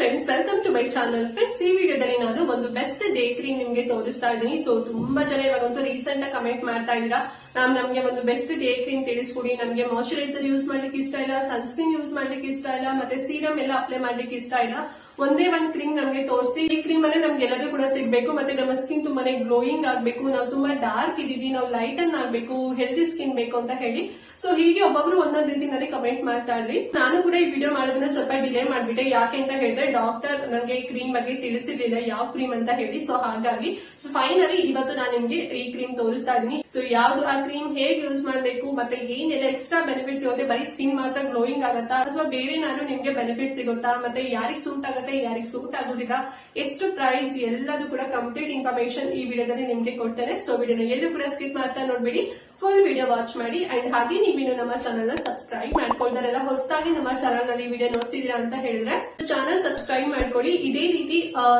Friends welcome to my channel friends ಈ ವಿಡಿಯೋದಲ್ಲಿ ನಾನು ಒಂದು ಬೆಸ್ಟ್ ಡೇ ಕ್ರೀಮ್ ನಿಮ್ಗೆ ತೋರಿಸ್ತಾ ಇದ್ದೀನಿ. ಸೊ ತುಂಬಾ ಜನ ಇವಾಗಂತೂ ರೀಸೆಂಟ್ ಆಗಿ ಕಮೆಂಟ್ ಮಾಡ್ತಾ ಇದ್ದೀರಾ. ನಾವ್ ನಮ್ಗೆ ಒಂದು ಬೆಸ್ಟ್ ಡೇ ಕ್ರೀಮ್ ತಿಳಿಸ್ಕೊಡಿ. ನಮ್ಗೆ ಮಾಯಶ್ಚರೈಸರ್ ಯೂಸ್ ಮಾಡ್ಲಿಕ್ಕೆ ಇಷ್ಟ ಇಲ್ಲ ಸನ್ಸ್ಕ್ರೀನ್ ಯೂಸ್ ಮಾಡ್ಲಿಕ್ಕೆ ಇಷ್ಟ ಇಲ್ಲ, ಮತ್ತೆ ಸೀರಮ್ ಎಲ್ಲ ಅಪ್ಲೈ ಮಾಡ್ಲಿಕ್ಕೆ ಇಷ್ಟ ಇಲ್ಲ. ಒಂದೇ ಒಂದ್ ಕ್ರೀಮ್ ನಮ್ಗೆ ತೋರಿಸಿ, ಈ ಕ್ರೀಮ್ ಅಲ್ಲೇ ನಮ್ಗೆ ಎಲ್ಲದೂ ಕೂಡ ಸಿಗ್ಬೇಕು, ಮತ್ತೆ ನಮ್ಮ ಸ್ಕಿನ್ ತುಂಬಾನೇ ಗ್ಲೋಯಿಂಗ್ ಆಗ್ಬೇಕು, ನಾವು ತುಂಬಾ ಡಾರ್ಕ್ ಇದೀವಿ ನಾವು ಲೈಟ್ ಅನ್ ಆಗ್ಬೇಕು ಹೆಲ್ದಿ ಸ್ಕಿನ್ ಬೇಕು ಅಂತ ಹೇಳಿ. ಸೊ ಹೀಗೆ ಒಬ್ಬೊಬ್ರು ಒಂದೊಂದ್ ರೀತಿನಲ್ಲಿ ಕಮೆಂಟ್ ಮಾಡ್ತಾ ಇದ್ರಿ ನಾನು ಕೂಡ ಈ ವಿಡಿಯೋ ಮಾಡೋದನ್ನ ಸ್ವಲ್ಪ ಡಿಲೇ ಮಾಡ್ಬಿಟ್ಟೆ. ಯಾಕೆ ಅಂತ ಹೇಳಿದ್ರೆ ಡಾಕ್ಟರ್ ನನಗೆ ಕ್ರೀಮ್ ಬಗ್ಗೆ ತಿಳಿಸಿರ್ಲಿಲ್ಲ, ಯಾವ ಕ್ರೀಮ್ ಅಂತ ಹೇಳಿ. ಸೊ ಹಾಗಾಗಿ ಸೊ ಫೈನಲಿ ಇವತ್ತು ನಾನು ನಿಮ್ಗೆ ಈ ಕ್ರೀಮ್ ತೋರಿಸ್ತಾ ಇದೀನಿ ಸೊ ಯಾವ್ದು ಆ ಕ್ರೀಮ್ ಹೇಗೆ ಯೂಸ್ ಮಾಡ್ಬೇಕು, ಮತ್ತೆ ಏನೆಲ್ಲ ಎಕ್ಸ್ಟ್ರಾ ಬೆನಿಫಿಟ್ ಸಿಗುತ್ತೆ, ಬರೀ ಸ್ಕಿನ್ ಮಾತ್ರ ಗ್ಲೋಯಿಂಗ್ ಆಗುತ್ತಾ, ಅಥವಾ ಬೇರೆ ನಾನು ನಿಮ್ಗೆ ಬೆನಿಫಿಟ್ ಸಿಗುತ್ತಾ, ಮತ್ತೆ ಯಾರಿಗೆ ಸೂಟ್ ಆಗುತ್ತೆ ಯಾರಿಗ್ ಸೂಟ್ ಆಗೋದಿಲ್ಲ, ಎಷ್ಟು ಪ್ರೈಸ್ ಎಲ್ಲದೂ ಕೂಡ ಕಂಪ್ಲೀಟ್ ಇನ್ಫಾರ್ಮೇಶನ್ ಈ ವಿಡಿಯೋದಲ್ಲಿ ನಿಮ್ಗೆ ಕೊಡ್ತಾರೆ ಸೊ ವಿಡಿಯೋನ ಎಲ್ಲೂ ಕೂಡ ಸ್ಕಿಪ್ ಮಾಡ್ತಾ ನೋಡ್ಬೇಡಿ. ಫುಲ್ ವಿಡಿಯೋ ವಾಚ್ ಮಾಡಿ. ಅಂಡ್ ಹಾಗೆ ನೀವಿನ್ನು ನಮ್ಮ ಚಾನಲ್ನ ಸಬ್ಸ್ಕ್ರೈಬ್ ಮಾಡ್ಕೊಳ್ತಾರೆಲ್ಲ ಹೊಸದಾಗಿ ನಮ್ಮ ಚಾನಲ್ನಲ್ಲಿ ವಿಡಿಯೋ ನೋಡ್ತಿದೀರಾ ಅಂತ ಹೇಳಿದ್ರೆ ಚಾನಲ್ ಸಬ್ಸ್ಕ್ರೈಬ್ ಮಾಡ್ಕೊಳ್ಳಿ ಇದೇ ರೀತಿ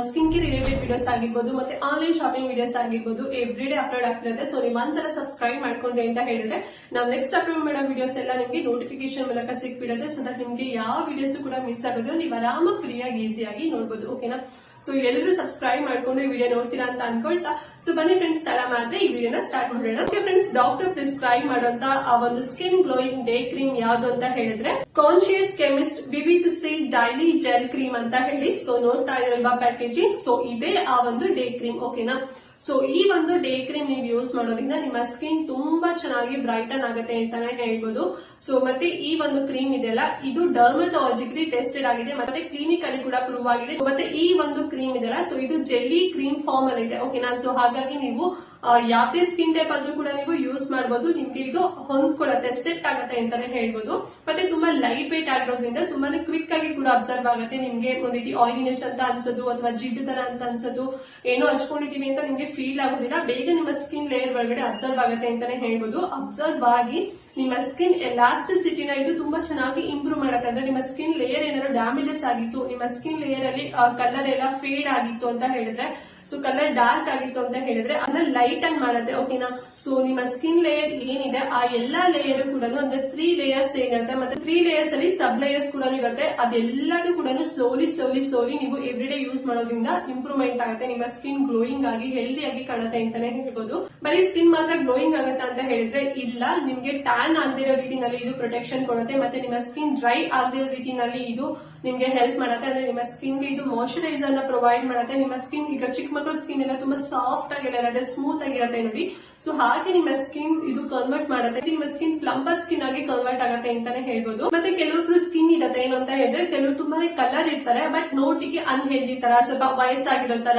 ಸ್ಕಿನ್ಗೆ ರಿಲೇಟೆಡ್ ವಿಡಿಯೋಸ್ ಆಗಿರ್ಬೋದು ಮತ್ತೆ ಆನ್ಲೈನ್ ಶಾಪಿಂಗ್ ವಿಡಿಯೋಸ್ ಆಗಿರ್ಬೋದು ಎವ್ರಿ ಡೇ ಅಪ್ಲೋಡ್ ಆಗ್ತಿರುತ್ತೆ. ಸೊ ನೀವು ಒಂದ್ಸಲ ಸಬ್ಸ್ಕ್ರೈಬ್ ಮಾಡ್ಕೊಂಡ್ರಿ ಅಂತ ಹೇಳಿದ್ರೆ, ನಾವು ನೆಕ್ಸ್ಟ್ ಅಪ್ಲೋಡ್ ಮಾಡೋ ವಿಡಿಯೋಸ್ ಎಲ್ಲ ನಿಮಗೆ ನೋಟಿಫಿಕೇಶನ್ ಮೂಲಕ ಸಿಕ್ಬಿಡುತ್ತೆ. ಸೊ ದಟ್ ನಿಮ್ಗೆ ಯಾವ ವಿಡಿಯೋಸ್ ಕೂಡ ಮಿಸ್ ಆಗೋದು, ನೀವು ಆರಾಮಾಗಿ ಫ್ರೀಯಾಗಿ ಈಸಿಯಾಗಿ ನೋಡ್ಬೋದು. ಓಕೆನಾ ಸೊ ಎಲ್ಲರೂ ಸಬ್ಸ್ಕ್ರೈಬ್ ಮಾಡ್ಕೊಂಡು ಈ ವಿಡಿಯೋ ನೋಡ್ತೀರಾ ಅಂತ ಅನ್ಕೊಳ್ತಾ. ಸೊ ಬನ್ನಿ ಫ್ರೆಂಡ್ಸ್ ತಡ ಮಾಡಿದ್ರೆ ಈ ವಿಡಿಯೋನ ಸ್ಟಾರ್ಟ್ ಮಾಡೋಣ. ಓಕೆ ಫ್ರೆಂಡ್ಸ್ ಡಾಕ್ಟರ್ ಪ್ರಿಸ್ಕ್ರೈಬ್ ಮಾಡುವಂತ ಆ ಒಂದು ಸ್ಕಿನ್ ಗ್ಲೋಯಿಂಗ್ ಡೇ ಕ್ರೀಮ್ ಯಾವ್ದು ಅಂತ ಹೇಳಿದ್ರೆ conscious chemist ವಿವಿತ್ C daily gel cream ಅಂತ ಹೇಳಿ. ಸೊ ನೋಡ್ತಾ ಇರಲ್ವಾ ಪ್ಯಾಕೇಜಿಂಗ್ ಸೊ ಇದೇ ಆ ಒಂದು ಡೇ ಕ್ರೀಮ್ ಓಕೆನಾ ಸೊ ಈ ಒಂದು ಡೇ ಕ್ರೀಮ್ ನೀವು ಯೂಸ್ ಮಾಡೋದ್ರಿಂದ ನಿಮ್ಮ ಸ್ಕಿನ್ ತುಂಬಾ ಚೆನ್ನಾಗಿ ಬ್ರೈಟನ್ ಆಗುತ್ತೆ ಅಂತಾನೆ ಹೇಳ್ಬೋದು. ಸೊ ಮತ್ತೆ ಈ ಒಂದು ಕ್ರೀಮ್ ಇದೆಯಲ್ಲ, ಇದು ಡರ್ಮಟಾಲಜಿಕಲಿ ಟೆಸ್ಟೆಡ್ ಆಗಿದೆ, ಮತ್ತೆ ಕ್ಲಿನಿಕ್ ಅಲ್ಲಿ ಕೂಡ ಪ್ರೂವ್ ಆಗಿದೆ. ಮತ್ತೆ ಈ ಒಂದು ಕ್ರೀಮ್ ಇದೆಯಲ್ಲ ಸೊ ಇದು ಜೆಲ್ಲಿ ಕ್ರೀಮ್ ಫಾರ್ಮ್ ಅಲ್ಲಿ ಇದೆ. ಓಕೆನಾ ಸೊ ಹಾಗಾಗಿ ನೀವು ಯಾವುದೇ ಸ್ಕಿನ್ ಟೈಪ್ ಆದ್ರೂ ಕೂಡ ನೀವು ಯೂಸ್ ಮಾಡಬಹುದು ನಿಮ್ಗೆ ಇದು ಹೊಂದ್ಕೊಳ್ಳುತ್ತೆ ಸೆಟ್ ಆಗುತ್ತೆ ಅಂತಾನೆ ಹೇಳ್ಬೋದು. ಮತ್ತೆ ತುಂಬಾ ಲೈಟ್ ವೇಟ್ ಆಗಿರೋದ್ರಿಂದ ತುಂಬಾನೇ ಕ್ವಿಕ್ ಆಗಿ ಕೂಡ ಅಬ್ಸರ್ವ್ ಆಗುತ್ತೆ. ನಿಮ್ಗೆ ಒಂದ್ ರೀತಿ ಆಯಿಲಿನೆಸ್ ಅಂತ ಅನ್ಸೋದು, ಅಥವಾ ಜಿಡ್ಡು ತರ ಅಂತ ಅನ್ಸೋದು, ಏನೋ ಹಚ್ಕೊಂಡಿದೀವಿ ಅಂತ ನಿಮ್ಗೆ ಫೀಲ್ ಆಗೋದಿಲ್ಲ. ಬೇಗ ನಿಮ್ಮ ಸ್ಕಿನ್ ಲೇಯರ್ ಒಳಗಡೆ ಅಬ್ಸರ್ವ್ ಆಗುತ್ತೆ ಅಂತಾನೆ ಹೇಳ್ಬೋದು. ಅಬ್ಸರ್ವ್ ಆಗಿ ನಿಮ್ಮ ಸ್ಕಿನ್ ಎಲಾಸ್ಟಿಸಿಟಿನ ಇದು ತುಂಬಾ ಚೆನ್ನಾಗಿ ಇಂಪ್ರೂವ್ ಮಾಡುತ್ತೆ. ಅಂದ್ರೆ ನಿಮ್ಮ ಸ್ಕಿನ್ ಲೇಯರ್ ಏನಾದ್ರು ಡ್ಯಾಮೇಜಸ್ ಆಗಿತ್ತು, ನಿಮ್ಮ ಸ್ಕಿನ್ ಲೇಯರ್ ಅಲ್ಲಿ ಕಲರ್ ಎಲ್ಲ ಫೇಡ್ ಆಗಿತ್ತು ಅಂತ ಹೇಳಿದ್ರೆ ಸೊ ಕಲರ್ ಡಾರ್ಕ್ ಆಗಿತ್ತು ಅಂತ ಹೇಳಿದ್ರೆ ಅದನ್ನ ಲೈಟ್ ಆಗಿ ಮಾಡುತ್ತೆ ಓಕೆನಾ ಸೊ ನಿಮ್ಮ ಸ್ಕಿನ್ ಲೇಯರ್ ಏನಿದೆ, ಆ ಎಲ್ಲಾ ಲೇಯರ್ ಕೂಡ ಅಂದ್ರೆ ತ್ರೀ ಲೇಯರ್ಸ್ ಏನಿರುತ್ತೆ ಮತ್ತೆ ತ್ರೀ ಲೇಯರ್ಸ್ ಅಲ್ಲಿ ಸಬ್ ಲೇಯರ್ಸ್ ಕೂಡ ಇರುತ್ತೆ. ಅದೆಲ್ಲದೂ ಕೂಡ ಸ್ಲೋಲಿ ಸ್ಲೋಲಿ ಸ್ಲೋಲಿ ನೀವು ಎವ್ರಿ ಡೇ ಯೂಸ್ ಮಾಡೋದ್ರಿಂದ ಇಂಪ್ರೂವ್ಮೆಂಟ್ ಆಗುತ್ತೆ. ನಿಮ್ಮ ಸ್ಕಿನ್ ಗ್ಲೋಯಿಂಗ್ ಆಗಿ ಹೆಲ್ದಿ ಆಗಿ ಕಾಣುತ್ತೆ ಅಂತಾನೆ ಹೇಳ್ಬೋದು. ಬರೀ ಸ್ಕಿನ್ ಮಾತ್ರ ಗ್ಲೋಯಿಂಗ್ ಆಗುತ್ತೆ ಅಂತ ಹೇಳಿದ್ರೆ ಇಲ್ಲ. ನಿಮ್ಗೆ ಟ್ಯಾನ್ ಆಗದಿರೋ ರೀತಿನಲ್ಲಿ ಇದು ಪ್ರೊಟೆಕ್ಷನ್ ಕೊಡುತ್ತೆ. ಮತ್ತೆ ನಿಮ್ಮ ಸ್ಕಿನ್ ಡ್ರೈ ಆಗದಿರೋ ರೀತಿನಲ್ಲಿ ಇದು ನಿಮ್ಗೆ ಹೆಲ್ಪ್ ಮಾಡುತ್ತೆ. ಅಂದ್ರೆ ನಿಮ್ಮ ಸ್ಕಿನ್ಗೆ ಇದು ಮಾಯಶ್ಚರೈಸರ್ನ ಪ್ರೊವೈಡ್ ಮಾಡುತ್ತೆ. ನಿಮ್ಮ ಸ್ಕಿನ್ ಈಗ ಚಿಕ್ಕ ಮಕ್ಕಳ ಸ್ಕಿನ್ ಎಲ್ಲ ತುಂಬಾ ಸಾಫ್ಟ್ ಆಗಿ ಇರತ್ತೆ ಸ್ಮೂತ್ ಆಗಿರುತ್ತೆ ನೋಡಿ. ಸೊ ಹಾಗೆ ನಿಮ್ಮ ಸ್ಕಿನ್ ಇದು ಕನ್ವರ್ಟ್ ಮಾಡುತ್ತೆ. ನಿಮ್ಮ ಸ್ಕಿನ್ ಪ್ಲಂಪರ್ ಸ್ಕಿನ್ ಆಗಿ ಕನ್ವರ್ಟ್ ಆಗುತ್ತೆ ಅಂತಾನೆ ಹೇಳ್ಬೋದು. ಮತ್ತೆ ಕೆಲವೊಬ್ರು ಸ್ಕಿನ್ ಇರುತ್ತೆ ಏನು ಅಂತ ಹೇಳಿದ್ರೆ, ಕೆಲವರು ತುಂಬಾನೇ ಕಲರ್ ಇರ್ತಾರೆ ಬಟ್ ನೋಟಿಗೆ ಅನ್ಹೆಲ್ದಿ ತರ, ಸ್ವಲ್ಪ ವಯಸ್ಸಾಗಿರೋ ತರ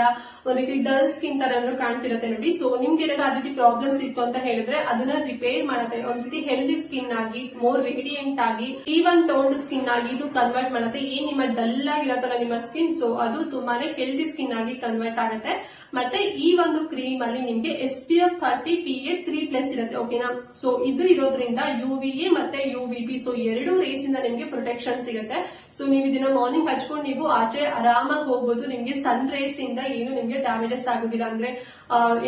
ರೀತಿ ಡಲ್ ಸ್ಕಿನ್ ತರ ಏನಾದ್ರು ಕಾಣ್ತಿರುತ್ತೆ ನೋಡಿ. ಸೊ ನಿಮ್ಗೆ ಏನಾದ್ರು ಅದೇ ರೀತಿ ಪ್ರಾಬ್ಲಮ್ಸ್ ಇತ್ತು ಅಂತ ಹೇಳಿದ್ರೆ, ಅದನ್ನ ರಿಪೇರ್ ಮಾಡುತ್ತೆ. ಒಂದ್ ರೀತಿ ಹೆಲ್ದಿ ಸ್ಕಿನ್ ಆಗಿ ಮೋರ್ ರೇಡಿಯಂಟ್ ಆಗಿ ಈವನ್ ಟೋನ್ಡ್ ಸ್ಕಿನ್ ಆಗಿ ಇದು ಕನ್ವರ್ಟ್ ಮಾಡುತ್ತೆ. ಏನ್ ನಿಮ್ಮ ಡಲ್ ಆಗಿರತ್ತಲ್ಲ ನಿಮ್ಮ ಸ್ಕಿನ್ ಸೊ ಅದು ತುಂಬಾನೇ ಹೆಲ್ದಿ ಸ್ಕಿನ್ ಆಗಿ ಕನ್ವರ್ಟ್ ಆಗುತ್ತೆ. ಮತ್ತೆ ಈ ಒಂದು ಕ್ರೀಮ್ ಅಲ್ಲಿ ನಿಮ್ಗೆ S P F thirty P A three plus ಇರುತ್ತೆ ಓಕೆನಾ ಸೊ ಇದು ಇರೋದ್ರಿಂದ ಯು ವಿ ಎ ಮತ್ತೆ ಯು ವಿ ಬಿ ಸೊ ಎರಡು ರೇಸ್ ಇಂದ ನಿಮ್ಗೆ ಪ್ರೊಟೆಕ್ಷನ್ ಸಿಗುತ್ತೆ. ಸೊ ನೀವು ಇದನ್ನ ಮಾರ್ನಿಂಗ್ ಹಚ್ಕೊಂಡು ನೀವು ಆಚೆ ಆರಾಮಾಗಿ ಹೋಗ್ಬೋದು. ನಿಮ್ಗೆ ಸನ್ ರೇಸ್ ಇಂದ ಏನು ನಿಮ್ಗೆ ಡ್ಯಾಮೇಜಸ್ ಆಗೋದಿಲ್ಲ. ಅಂದ್ರೆ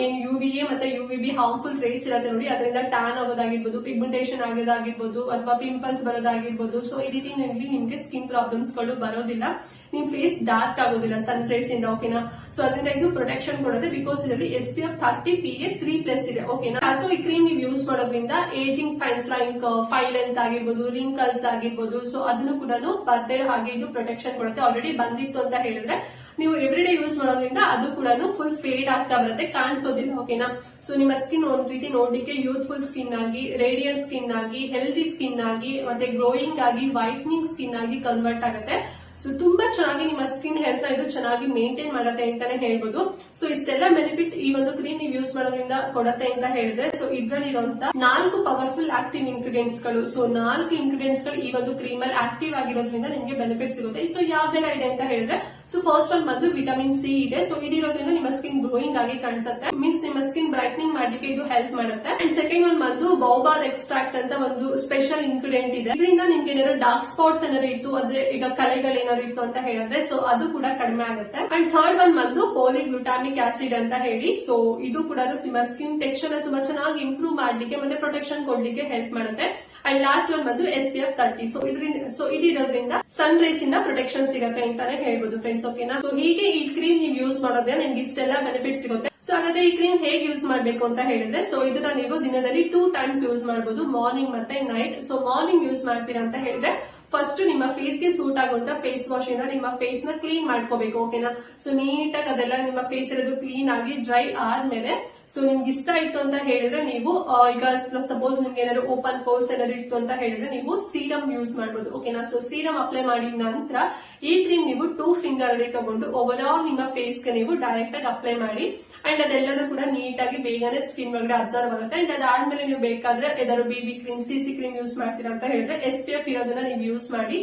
ಏನ್ ಯು ವಿ ಎ ಮತ್ತೆ U V B harmful rays ಇರುತ್ತೆ ನೋಡಿ, ಅದರಿಂದ ಟ್ಯಾನ್ ಆಗೋದಾಗಿರ್ಬೋದು ಪಿಗ್ಮೆಂಟೇಷನ್ ಆಗೋದಾಗಿರ್ಬೋದು, ಅಥವಾ ಪಿಂಪಲ್ಸ್ ಬರೋದಾಗಿರ್ಬೋದು. ಸೊ ಈ ರೀತಿ ನಿಮ್ಗೆ ಸ್ಕಿನ್ ಪ್ರಾಬ್ಲಮ್ಸ್ಗಳು ಬರೋದಿಲ್ಲ. ನಿಮ್ ಫೇಸ್ ಡಾರ್ಕ್ ಆಗೋದಿಲ್ಲ ಸನ್ ರೈಸ್ ಇಂದ ಓಕೆನಾ ಸೊ ಅದರಿಂದ ಇದು ಪ್ರೊಟೆಕ್ಷನ್ ಕೊಡುತ್ತೆ ಬಿಕಾಸ್ ಇದರಲ್ಲಿ S P F thirty P A three plus ಇದೆ ಓಕೆನಾ ಸೊ ಈ ಕ್ರೀಮ್ ನೀವು ಯೂಸ್ ಮಾಡೋದ್ರಿಂದ ಏಜಿಂಗ್ ಸೈನ್ಸ್ ಲೈಕ್ ಫೈಲೆನ್ಸ್ ಆಗಿರ್ಬೋದು ರಿಂಕಲ್ಸ್ ಆಗಿರ್ಬೋದು ಸೊ ಅದನ್ನು ಕೂಡ ಬರ್ದೇ ಹಾಗೆ ಇದು ಪ್ರೊಟೆಕ್ಷನ್ ಕೊಡುತ್ತೆ. ಆಲ್ರೆಡಿ ಬಂದಿತ್ತು ಅಂತ ಹೇಳಿದ್ರೆ ನೀವು ಎವ್ರಿ ಡೇ ಯೂಸ್ ಮಾಡೋದ್ರಿಂದ ಅದು ಕೂಡ ಫುಲ್ ಫೇಡ್ ಆಗ್ತಾ ಬರುತ್ತೆ, ಕಾಣಿಸೋದಿಲ್ಲ ಓಕೆನಾ ಸೊ ನಿಮ್ಮ ಸ್ಕಿನ್ ಒಂದ್ ರೀತಿ ನೋಡ್ಲಿಕ್ಕೆ ಯೂತ್ಫುಲ್ ಸ್ಕಿನ್ ಆಗಿ ರೇಡಿಯಂಟ್ ಸ್ಕಿನ್ ಆಗಿ ಹೆಲ್ದಿ ಸ್ಕಿನ್ ಆಗಿ, ಮತ್ತೆ ಗ್ರೋಯಿಂಗ್ ಆಗಿ ವೈಟ್ನಿಂಗ್ ಸ್ಕಿನ್ ಆಗಿ ಕನ್ವರ್ಟ್ ಆಗುತ್ತೆ. ಸೊ ತುಂಬಾ ಚೆನ್ನಾಗಿ ನಿಮ್ಮ ಸ್ಕಿನ್ ಹೆಲ್ತ್ ಇದು ಚೆನ್ನಾಗಿ ಮೇಂಟೈನ್ ಮಾಡುತ್ತೆ ಅಂತಾನೆ ಹೇಳ್ಬೋದು. ಸೊ ಇಷ್ಟೆಲ್ಲ ಬೆನಿಫಿಟ್ ಈ ಒಂದು ಕ್ರೀಮ್ ನೀವು ಯೂಸ್ ಮಾಡೋದ್ರಿಂದ ಕೊಡತ್ತೆ ಅಂತ ಹೇಳಿದ್ರೆ ಸೊ ಇದ್ರಲ್ಲಿ ಇರುವಂತ ನಾಲ್ಕು ಪವರ್ಫುಲ್ ಆಕ್ಟಿವ್ ಇಂಗ್ರೀಡಿಯೆಂಟ್ಸ್ಗಳು ಸೊ ನಾಲ್ಕು ಇಂಗ್ರೀಡಿಯೆಂಟ್ಸ್ಗಳು ಈ ಒಂದು ಕ್ರೀಮ್ ಅಲ್ಲಿ ಆಕ್ಟಿವ್ ಆಗಿರೋದ್ರಿಂದ ನಿಮ್ಗೆ ಬೆನಿಫಿಟ್ ಸಿಗುತ್ತೆ. ಸೊ ಯಾವ್ದೆಲ್ಲ ಇದೆ ಅಂತ ಹೇಳಿದ್ರೆ ಸೊ ಫಸ್ಟ್ ಒನ್ ಬಂದು ವಿಟಮಿನ್ ಸಿ ಇದೆ ಸೊ ಇದಿರೋದ್ರಿಂದ ನಿಮ್ಮ ಸ್ಕಿನ್ ಗ್ರೋಯಿಂಗ್ ಆಗಿ ಕಾಣಿಸುತ್ತೆ ಮೀನ್ಸ್ ನಿಮ್ಮ ಸ್ಕಿನ್ ಬ್ರೈಟ್ನಿಂಗ್ ಮಾಡ್ಲಿಕ್ಕೆ ಇದು ಹೆಲ್ಪ್ ಮಾಡುತ್ತೆ ಅಂಡ್ ಸೆಕೆಂಡ್ ಒನ್ ಬಂದು ಬೌಬಾಲ್ ಎಕ್ಸ್ಟ್ರಾಕ್ಟ್ ಅಂತ ಒಂದು ಸ್ಪೆಷಲ್ ಇಂಗ್ರೀಡಿಯೆಂಟ್ ಇದೆ ಇದರಿಂದ ನಿಮ್ಗೆ ಏನಾದ್ರು ಡಾರ್ಕ್ ಸ್ಪಾಟ್ಸ್ ಏನಾದ್ರು ಇತ್ತು ಅಂದ್ರೆ ಈಗ ಕಲೆಗಳು ಏನಾದ್ರು ಇತ್ತು ಅಂತ ಹೇಳಿದ್ರೆ ಸೊ ಅದು ಕೂಡ ಕಡಿಮೆ ಆಗುತ್ತೆ ಅಂಡ್ ಥರ್ಡ್ ಒನ್ ಬಂದು ಪೋಲಿಗ್ಲುಟಾಮಿಕ್ ಆಸಿಡ್ ಅಂತ ಹೇಳಿ ಸೊ ಇದು ಕೂಡ ನಿಮ್ಮ ಸ್ಕಿನ್ ಟೆಕ್ಸ್ಚರ್ ತುಂಬಾ ಚೆನ್ನಾಗಿ ಇಂಪ್ರೂವ್ ಮಾಡ್ಲಿಕ್ಕೆ ಮತ್ತೆ ಪ್ರೊಟೆಕ್ಷನ್ ಕೊಡ್ಲಿಕ್ಕೆ ಹೆಲ್ಪ್ ಮಾಡುತ್ತೆ ಅಂಡ್ ಲಾಸ್ಟ್ ಒನ್ ಬಂದು S P F thirty so ಇದರಿಂದ ಸೊ ಇದಿರೋದ್ರಿಂದ ಸನ್ ರೈಸ್ ಇಂದ ಪ್ರೊಟೆಕ್ಷನ್ ಸಿಗುತ್ತೆ ಅಂತಾನೆ ಹೇಳ್ಬೋದು ಫ್ರೆಂಡ್ಸ್ ಓಕೆನಾ ಸೊ ಹೀಗೆ ಈ ಕ್ರೀಮ್ ನೀವು ಯೂಸ್ ಮಾಡೋದ್ರೆ ನಿಮ್ಗೆ ಇಷ್ಟೆಲ್ಲ ಬೆನಿಫಿಟ್ ಸಿಗುತ್ತೆ. ಸೊ ಹಾಗಾದ್ರೆ ಈ ಕ್ರೀಮ್ ಹೇಗೆ ಯೂಸ್ ಮಾಡ್ಬೇಕು ಅಂತ ಹೇಳಿದ್ರೆ ಸೊ ಇದನ್ನ ನೀವು ದಿನದಲ್ಲಿ ಟೂ ಟೈಮ್ಸ್ ಯೂಸ್ ಮಾಡಬಹುದು ಮಾರ್ನಿಂಗ್ ಮತ್ತೆ ನೈಟ್ ಸೊ ಮಾರ್ನಿಂಗ್ ಯೂಸ್ ಮಾಡ್ತೀರಾ ಅಂತ ಹೇಳಿದ್ರೆ ಫಸ್ಟ್ ನಿಮ್ಮ ಫೇಸ್ಗೆ ಸೂಟ್ ಆಗುವಂತ ಫೇಸ್ ವಾಶ್ ಇಂದ ನಿಮ್ಮ ಫೇಸ್ನ ಕ್ಲೀನ್ ಮಾಡ್ಕೋಬೇಕು ಓಕೆನಾ ಸೊ ನೀಟಾಗಿ ಅದೆಲ್ಲ ನಿಮ್ಮ ಫೇಸ್ ಇರೋದು ಕ್ಲೀನ್ ಆಗಿ ಡ್ರೈ ಆದ್ಮೇಲೆ ಸೊ ನಿಮ್ಗೆ ಇಷ್ಟ ಆಯ್ತು ಅಂತ ಹೇಳಿದ್ರೆ ನೀವು ಈಗ ಸಪೋಸ್ ನಿಮ್ಗೆ ಏನಾದ್ರು ಓಪನ್ ಪೋಸ್ ಏನಾದ್ರು ಇತ್ತು ಅಂತ ಹೇಳಿದ್ರೆ ನೀವು ಸೀರಮ್ ಯೂಸ್ ಮಾಡ್ಬೋದು ಓಕೆನಾ ಸೊ ಸೀರಮ್ ಅಪ್ಲೈ ಮಾಡಿದ ನಂತರ ಈ ಕ್ರೀಮ್ ನೀವು ಟೂ ಫಿಂಗರ್ ಅಲ್ಲಿ ತಗೊಂಡು ಓವರ್ ಆಲ್ ನಿಮ್ಮ ಫೇಸ್ಗೆ ನೀವು ಡೈರೆಕ್ಟ್ ಆಗಿ ಅಪ್ಲೈ ಮಾಡಿ ಅಂಡ್ ಅದೆಲ್ಲದೂ ಕೂಡ ನೀಟಾಗಿ ಬೇಗನೆ ಸ್ಕಿನ್ ಒಳಗಡೆ ಅಬ್ಸರ್ವ್ ಆಗುತ್ತೆ. ಅಂಡ್ ಅದಾದ್ಮೇಲೆ ನೀವು ಬೇಕಾದ್ರೆ ಏದಾದ್ರು BB cream C C cream use ಮಾಡ್ತೀರಾ ಅಂತ ಹೇಳಿದ್ರೆ ಎಸ್ ಪಿ ಎಫ್ ಇರೋದನ್ನ ನೀವು ಯೂಸ್ ಮಾಡಿ.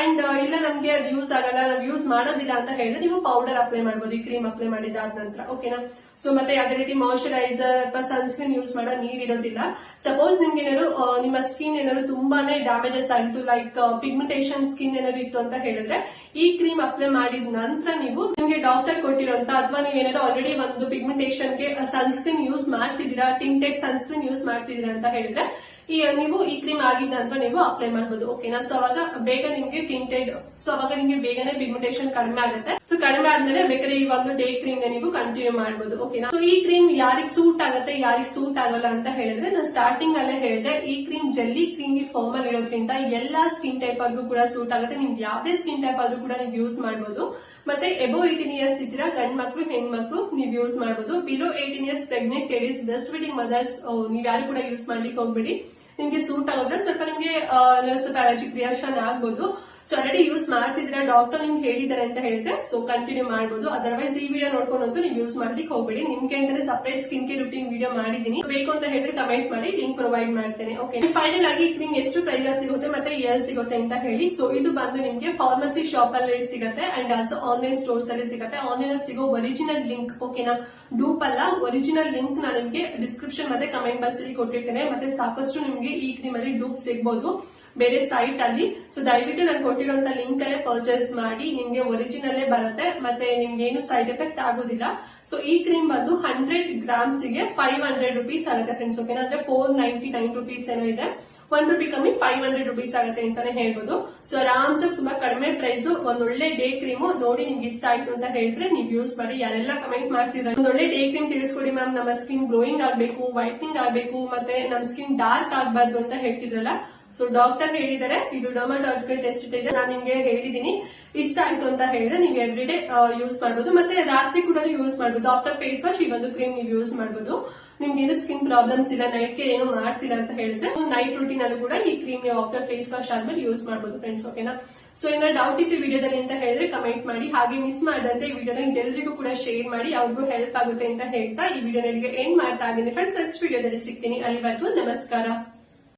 ಅಂಡ್ ಇಲ್ಲ ನಮ್ಗೆ ಅದು ಯೂಸ್ ಆಗಲ್ಲ, ನಾವು ಯೂಸ್ ಮಾಡೋದಿಲ್ಲ ಅಂತ ಹೇಳಿದ್ರೆ ನೀವು ಪೌಡರ್ ಅಪ್ಲೈ ಮಾಡ್ಬೋದು, ಈ ಕ್ರೀಮ್ ಅಪ್ಲೈ ಮಾಡಿದಾದ ನಂತರ. ಓಕೆನಾ ಸೊ ಮತ್ತೆ ಯಾವುದೇ ರೀತಿ ಮಾಯಶ್ಚರೈಸರ್ ಅಥವಾ ಸನ್ಸ್ಕ್ರೀನ್ ಯೂಸ್ ಮಾಡೋ ನೀಡ್ ಇರೋದಿಲ್ಲ. ಸಪೋಸ್ ನಿಮ್ಗೆ ಏನಾದ್ರು ನಿಮ್ಮ ಸ್ಕಿನ್ ಏನಾದ್ರು ತುಂಬಾನೇ ಡ್ಯಾಮೇಜಸ್ ಆಗಿತ್ತು ಲೈಕ್ ಪಿಗ್ಮೆಂಟೇಷನ್ ಸ್ಕಿನ್ ಏನಾದ್ರು ಇತ್ತು ಅಂತ ಹೇಳಿದ್ರೆ ಈ ಕ್ರೀಮ್ ಅಪ್ಲೈ ಮಾಡಿದ ನಂತರ ನೀವು ನಿಮ್ಗೆ ಡಾಕ್ಟರ್ ಕೊಟ್ಟಿರೋಂತ ಅಥವಾ ನೀವೇನಾದ್ರು ಆಲ್ರೆಡಿ ಒಂದು ಪಿಗ್ಮೆಂಟೇಷನ್ಗೆ ಸನ್ಸ್ಕ್ರೀನ್ ಯೂಸ್ ಮಾಡ್ತಿದ್ದೀರಾ ಟಿಂಟೆಡ್ ಸನ್ಸ್ಕ್ರೀನ್ ಯೂಸ್ ಮಾಡ್ತಿದ್ದೀರಾ ಅಂತ ಹೇಳಿದ್ರೆ ಈ, ನೀವು ಈ ಕ್ರೀಮ್ ಆಗಿದ ನಂತರ ನೀವು ಅಪ್ಲೈ ಮಾಡಬಹುದು ಓಕೆನಾ ಸೊ ಅವಾಗ ಬೇಗ ನಿಮ್ಗೆ ಟಿಂಟೆಡ್ ಸೊ ಅವಾಗ ನಿಮ್ಗೆ ಬೇಗನೆ ಪಿಗ್ಮೆಂಟೇಷನ್ ಕಡಿಮೆ ಆಗುತ್ತೆ. ಸೊ ಕಡಿಮೆ ಆದ್ಮೇಲೆ ಬೇಕಾದ್ರೆ ಈ ಒಂದು ಡೇ ಕ್ರೀಮ್ನ ನೀವು ಕಂಟಿನ್ಯೂ ಮಾಡಬಹುದು ಓಕೆನಾ ಸೊ ಈ ಕ್ರೀಮ್ ಯಾರಿಗ್ ಸೂಟ್ ಆಗುತ್ತೆ, ಯಾರಿಗ್ ಸೂಟ್ ಆಗಲ್ಲ ಅಂತ ಹೇಳಿದ್ರೆ ನಾನು ಸ್ಟಾರ್ಟಿಂಗ್ ಅಲ್ಲೇ ಹೇಳಿದೆ, ಈ ಕ್ರೀಮ್ ಜೆಲ್ಲಿ ಕ್ರೀಮ್ ಫಾರ್ಮ್ ಅಲ್ಲಿ ಇರೋದ್ರಿಂದ ಎಲ್ಲಾ ಸ್ಕಿನ್ ಟೈಪ್ ಆದ್ರೂ ಕೂಡ ಸೂಟ್ ಆಗುತ್ತೆ. ನಿಮ್ಗೆ ಯಾವ್ದೇ ಸ್ಕಿನ್ ಟೈಪ್ ಆದ್ರೂ ಕೂಡ ನೀವು ಯೂಸ್ ಮಾಡಬಹುದು ಮತ್ತೆ ಎಬೋ ಏಟೀನ್ ಇಯರ್ಸ್ ಇದ್ದೀರಾ ಗಂಡ್ ಮಕ್ಳು ಹೆಣ್ಮಕ್ಳು, ನೀವು ಯೂಸ್ ಮಾಡಬಹುದು below eighteen years pregnant ladies breast feeding mothers ನೀವ್ ಯಾರು ಕೂಡ ಯೂಸ್ ಮಾಡ್ಲಿಕ್ಕೆ ಹೋಗ್ಬೇಡಿ. ನಿಮ್ಗೆ ಸೂಟ್ ಆಗೋದ್ರೆ ಸ್ವಲ್ಪ ನಿಮ್ಗೆ ಸ್ವಲ್ಪ ಅಲರ್ಜಿಕ್ ರಿಯಾಕ್ಷನ್ ಆಗ್ಬೋದು. ಸೊ ಆಲ್ರೆಡಿ ಯೂಸ್ ಮಾಡ್ತಿದ್ರೆ ಡಾಕ್ಟರ್ ನಿಮ್ಗೆ ಹೇಳಿದ್ದಾರೆ ಅಂತ ಹೇಳಿದ್ರೆ ಸೊ ಕಂಟಿನ್ಯೂ ಮಾಡ್ಬೋದು. ಅದರ್ವೈಸ್ ಈ ವಿಡಿಯೋ ನೋಡ್ಕೊಂಡು ನೀವು ಯೂಸ್ ಮಾಡ್ಲಿಕ್ಕೆ ಹೋಗ್ಬೇಡಿ. ನಿಮ್ಗೆ ಅಂದ್ರೆ separate skin care routine video ಮಾಡಿದೀನಿ ಬೇಕು ಅಂತ ಹೇಳಿದ್ರೆ ಕಮೆಂಟ್ ಮಾಡಿ ಲಿಂಕ್ ಪ್ರೊವೈಡ್ ಮಾಡ್ತೇನೆ. ಓಕೆ ಫೈನಲ್ ಆಗಿ ಕ್ರೀಮ್ ಎಷ್ಟು ಪ್ರೈಸ್ ಸಿಗುತ್ತೆ ಮತ್ತೆ ಎಲ್ ಸಿಗುತ್ತೆ ಅಂತ ಹೇಳಿ. ಸೊ ಇದು ಬಂದು ನಿಮ್ಗೆ ಫಾರ್ಮಸಿ ಶಾಪ್ ಅಲ್ಲಿ ಸಿಗುತ್ತೆ ಅಂಡ್ ಆಲ್ಸೋ ಆನ್ಲೈನ್ ಸ್ಟೋರ್ಸ್ ಅಲ್ಲಿ ಸಿಗುತ್ತೆ. ಆನ್ಲೈನ್ ಅಲ್ಲಿ ಸಿಗೋ ಒರಿಜಿನಲ್ ಲಿಂಕ್ ಓಕೆನಾ ಡೂಪ್ ಅಲ್ಲ ಒರಿಜಿನಲ್ ಲಿಂಕ್ ನಾನು ನಿಮ್ಗೆ ಡಿಸ್ಕ್ರಿಪ್ಷನ್ ಮತ್ತೆ ಕಮೆಂಟ್ ಬಾಕ್ಸ್ ಅಲ್ಲಿ ಕೊಟ್ಟಿರ್ತೇನೆ. ಮತ್ತೆ ಸಾಕಷ್ಟು ನಿಮ್ಗೆ ಈ ಕ್ರೀಮ್ ಅಲ್ಲಿ ಡೂಪ್ ಸಿಗ್ಬೋದು. ಬೇರೆ ಸೈಟ್ ಅಲ್ಲಿ. ಸೊ ದಯವಿಟ್ಟು ನಾನು ಕೊಟ್ಟಿರೋಂತ ಲಿಂಕ್ ಅಲ್ಲೇ ಪರ್ಚೇಸ್ ಮಾಡಿ, ನಿಮ್ಗೆ ಒರಿಜಿನಲ್ಲೇ ಬರುತ್ತೆ. ಮತ್ತೆ ನಿಮ್ಗೆ ಏನು ಸೈಡ್ ಎಫೆಕ್ಟ್ ಆಗೋದಿಲ್ಲ. ಸೊ ಈ ಕ್ರೀಮ್ ಬಂದು ಹಂಡ್ರೆಡ್ ಗ್ರಾಮ್ಸ್ಗೆ ಫೈವ್ ಹಂಡ್ರೆಡ್ ರುಪೀಸ್ ಆಗುತ್ತೆ ಫ್ರೆಂಡ್ಸ್ ಓಕೆನಾ ಅಂದ್ರೆ ಫೋರ್ ನೈಂಟಿ ನೈನ್ ರುಪೀಸ್ ಏನೋ ಇದೆ. ಒನ್ ರುಪಿ ಕಮ್ಮಿ ಫೈವ್ ಹಂಡ್ರೆಡ್ ರುಪೀಸ್ ಆಗುತ್ತೆ ಅಂತಾನೆ ಹೇಳ್ಬೋದು. ಸೊ ಆರಾಮ್ಸೆ ತುಂಬಾ ಕಡಿಮೆ ಪ್ರೈಸ್ ಒಂದೊಳ್ಳೆ ಡೇ ಕ್ರೀಮ್ ನೋಡಿ ನಿಮ್ಗೆ ಇಷ್ಟ ಆಯ್ತು ಅಂತ ಹೇಳಿದ್ರೆ ನೀವು ಯೂಸ್ ಮಾಡಿ, ಯಾರೆಲ್ಲ ಕಮೆಂಟ್ ಮಾಡ್ತಿದ್ರೆ. ಒಂದೊಳ್ಳೆ ಡೇ ಕ್ರೀಮ್ ತಿಳಿಸ್ಕೊಡಿ ಮ್ಯಾಮ್ ನಮ್ಮ ಸ್ಕಿನ್ ಗ್ರೋಯಿಂಗ್ ಆಗ್ಬೇಕು ವೈಟ್ನಿಂಗ್ ಆಗ್ಬೇಕು, ಮತ್ತೆ ನಮ್ಮ ಸ್ಕಿನ್ ಡಾರ್ಕ್ ಆಗ್ಬಾರ್ದು ಅಂತ ಹೇಳ್ತಿದ್ರಲ್ಲ. ಸೊ ಡಾಕ್ಟರ್ ಹೇಳಿದ್ದಾರೆ ಇದು ಡರ್ಮಟಾಲಜಿಕಲ್ ಟೆಸ್ಟ್ ಇದೆ. ನಾನು ನಿಮ್ಗೆ ಹೇಳಿದೀನಿ. ಇಷ್ಟ ಆಯ್ತು ಅಂತ ಹೇಳಿದ್ರೆ ನೀವು ಎವ್ರಿ ಡೇ ಯೂಸ್ ಮಾಡಬಹುದು ಮತ್ತೆ ರಾತ್ರಿ ಕೂಡ ಯೂಸ್ ಮಾಡಬಹುದು ಆಫ್ಟರ್ ಫೇಸ್ ವಾಶ್ ಈ ಒಂದು ಕ್ರೀಮ್ ನೀವು ಯೂಸ್ ಮಾಡಬಹುದು ನಿಮ್ಗೆ ಏನು ಸ್ಕಿನ್ ಪ್ರಾಬ್ಲಮ್ಸ್ ಇಲ್ಲ ನೈಟ್ ಕೇರ್ ಏನು ಮಾಡ್ತಿಲ್ಲ ಅಂತ ಹೇಳಿದ್ರೆ ನೈಟ್ ರುಟೀನ್ ಅಲ್ಲೂ ಕೂಡ ಈ ಕ್ರೀಮ್ ನೀವು ಆಫ್ಟರ್ ಫೇಸ್ ವಾಶ್ ಆದ್ಮೇಲೆ ಯೂಸ್ ಮಾಡಬಹುದು ಫ್ರೆಂಡ್ಸ್ ಓಕೆನಾ ಸೊ ಏನೋ ಡೌಟ್ ಇತ್ತು ವಿಡಿಯೋದಲ್ಲಿ ಅಂತ ಹೇಳಿದ್ರೆ ಕಮೆಂಟ್ ಮಾಡಿ. ಹಾಗೆ ಮಿಸ್ ಮಾಡದಂತೆ ಈ ವಿಡಿಯೋನ ಎಲ್ರಿಗೂ ಕೂಡ ಶೇರ್ ಮಾಡಿ. ಅವ್ರಿಗೂ ಹೆಲ್ಪ್ ಆಗುತ್ತೆ ಅಂತ ಹೇಳ್ತಾ ಈ ವಿಡಿಯೋನ ಎಂಡ್ ಮಾಡ್ತಾ ಇದ್ದೀನಿ. ಫ್ರೆಂಡ್ಸ್ ನೆಕ್ಸ್ಟ್ ವಿಡಿಯೋದಲ್ಲಿ ಸಿಗ್ತೀನಿ. ಅಲ್ಲಿವರೆಗೂ ನಮಸ್ಕಾರ.